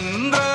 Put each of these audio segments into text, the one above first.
ಚಂದ್ರ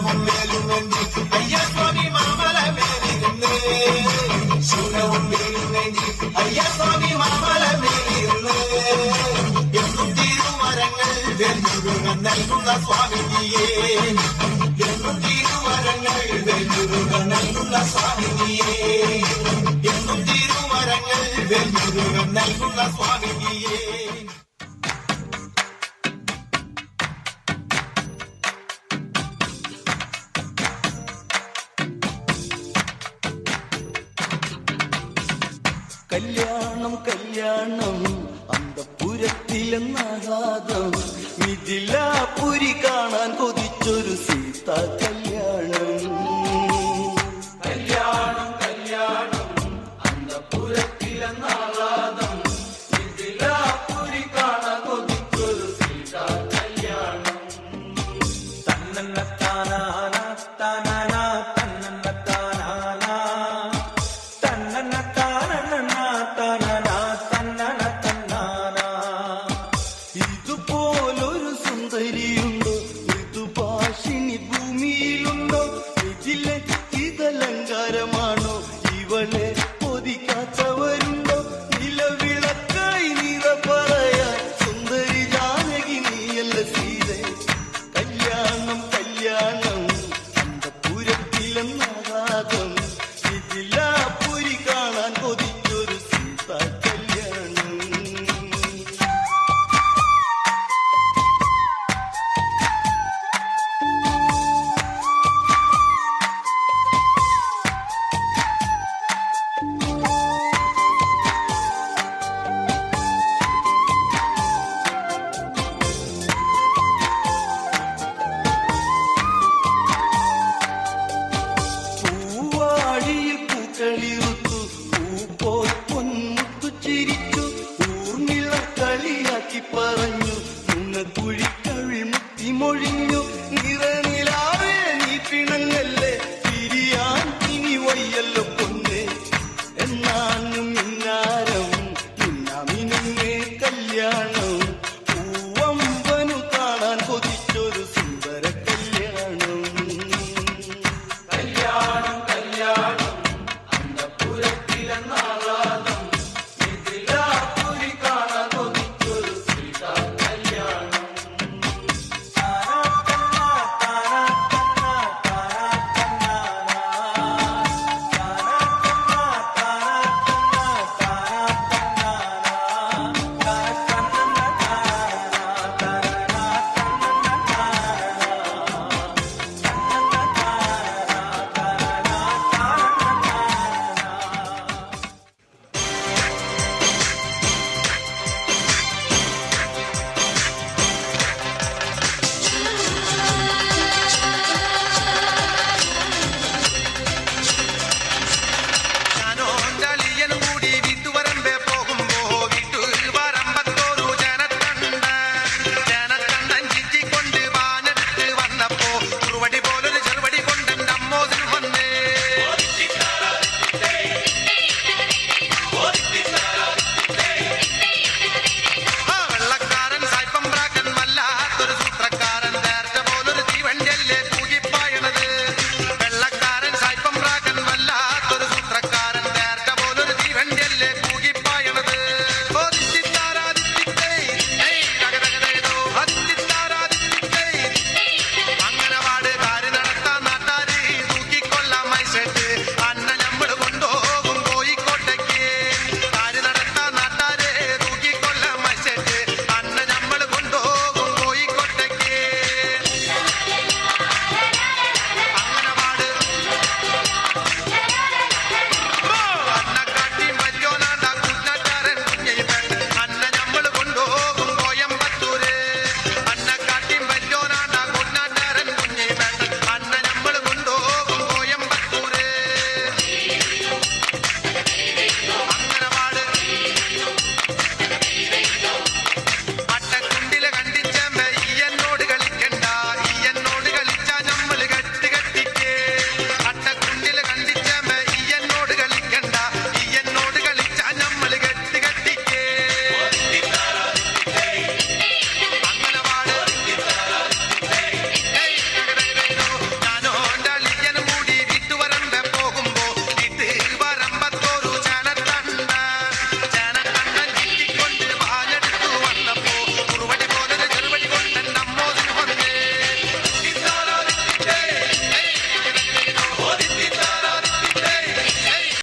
சூரவும் வேலும் நன்றி ஐயா சுவாமி மாமல மேலிருந்து சூரவும் நல்குள்ள சுவாமியே என்றும் திருமரங்கள் நல்குள்ள சுவாமியே കല്യാണം കല്യാണം. അന്തപുരത്തിലെന്നാഘാതം. മിഥിലാപുരി കാണാൻ കൊതിച്ചൊരു സീത കല്യാണം. hermano, y vale.